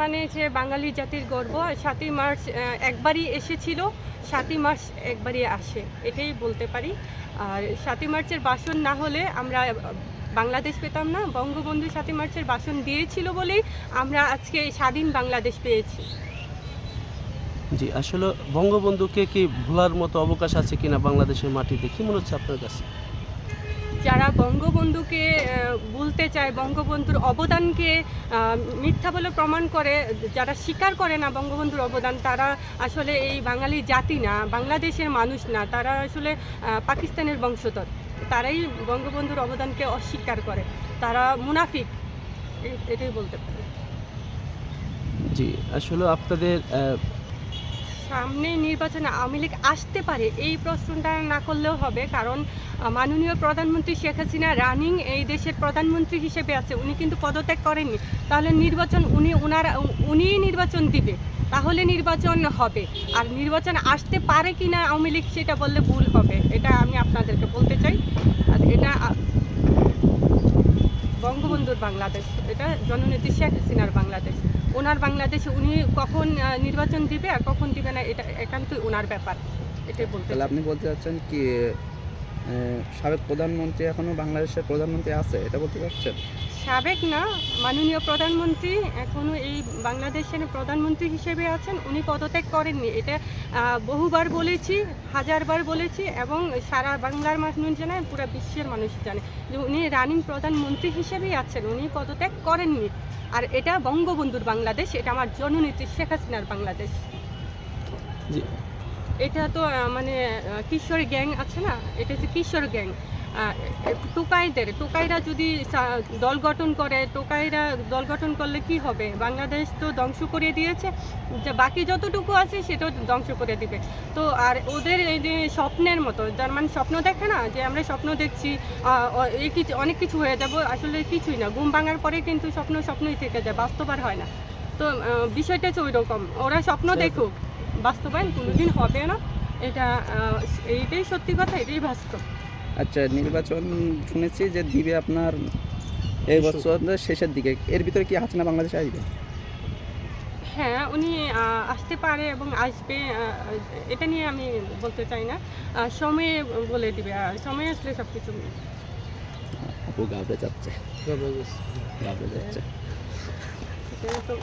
মানে যে বাঙালি জাতির গর্ব সাতই মার্চ একবারই এসেছিল, সাতই মার্চ একবারই আসে, এটাই বলতে পারি। আর সাতই মার্চের বাসন না হলে আমরা বাংলাদেশ পেতাম না, বঙ্গবন্ধু সাতই মার্চের বাসন দিয়েছিল বলেই আমরা আজকে স্বাধীন বাংলাদেশ পেয়েছি। জি, আসলে বঙ্গবন্ধুকে কি ভোলার মতো অবকাশ আছে কিনা বাংলাদেশের মাটিতে, কি মনে হচ্ছে আপনার কাছে? যারা বঙ্গবন্ধুকে বলতে চায়, বঙ্গবন্ধুর অবদানকে মিথ্যা বলে প্রমাণ করে, যারা স্বীকার করে না বঙ্গবন্ধুর অবদান, তারা আসলে এই বাঙালি জাতি না, বাংলাদেশের মানুষ না, তারা আসলে পাকিস্তানের বংশধর। তারাই বঙ্গবন্ধুর অবদানকে অস্বীকার করে। তারা মুনাফিক। এটাই বলতে পারে। জি, আসলে আপনাদের সামনে নির্বাচনে আওয়ামী লীগ আসতে পারে, এই প্রশ্নটা না করলেও হবে। কারণ মাননীয় প্রধানমন্ত্রী শেখ হাসিনা রানিং এই দেশের প্রধানমন্ত্রী হিসেবে আছে। উনি কিন্তু পদত্যাগ করেননি। তাহলে নির্বাচন উনি, উনার উনিই নির্বাচন দিবে। তাহলে নির্বাচন হবে। আর নির্বাচন আসতে পারে কি না আওয়ামী লীগ সেটা বললে ভুল হবে। এটা আমি আপনাদেরকে বলতে চাই। আর এটা বঙ্গবন্ধুর বাংলাদেশ। এটা জননেত্রী শেখ হাসিনার বাংলাদেশ। ওনার বাংলাদেশে উনি কখন নির্বাচন দিবে আর কখন দিবে না এটা একান্তই ওনার ব্যাপার। এটাই বলতে আপনি বলতে চাচ্ছেন কি সাবেক প্রধানমন্ত্রী এখনও বাংলাদেশের প্রধানমন্ত্রী আছে এটা বলতে চাচ্ছেন? সাবেক না মাননীয় প্রধানমন্ত্রী এখনও এই বাংলাদেশের প্রধানমন্ত্রী হিসেবে আছেন উনি পদত্যাগ করেননি। এটা বহুবার বলেছি হাজারবার বলেছি এবং সারা বাংলার মানুষ জানে পুরো বিশ্বের মানুষ জানে যে উনি রানিং প্রধানমন্ত্রী হিসেবেই আছেন উনি পদত্যাগ করেননি। আর এটা বঙ্গবন্ধুর বাংলাদেশ এটা আমার জননীতি শেখ হাসিনার বাংলাদেশ। জি। এটা তো মানে কিশোর গ্যাং আছে না? এটা হচ্ছে কিশোর গ্যাং। টোকাইদের টোকাইরা যদি দল গঠন করে টোকাইরা দল গঠন করলে কি হবে? বাংলাদেশ তো ধ্বংস করে দিয়েছে। যে বাকি যতটুকু আছে সেটা ধ্বংস করে দিবে। তো আর ওদের এই যে স্বপ্নের মতো যার মানে স্বপ্ন দেখে না যে আমরা স্বপ্ন দেখছি এই কিছু অনেক কিছু হয়ে যাব আসলে কিছুই না। ঘুম ভাঙার পরে কিন্তু স্বপ্ন স্বপ্নই থেকে যায় বাস্তব আর হয় না। তো বিষয়টা হচ্ছে ওই রকম ওরা স্বপ্ন দেখুক। বাস্তবায়ন কোনোদিন হবে না। এটা এইটাই সত্যি কথা এটাই বাস্তব। আচ্ছা নির্বাচন শুনেছি যে দিবে আপনার এই বছরের শেষের দিকে। এর ভিতরে কি হাসিনা বাংলাদেশে আসবে? হ্যাঁ উনি আসতে পারে এবং আসবে এটা নিয়ে আমি বলতে চাই না। সময়ে বলে দিবে আর সময় আসলে সব কিছু আপু গাবড়ে যাচ্ছে। গাবড়ে যাচ্ছে। তো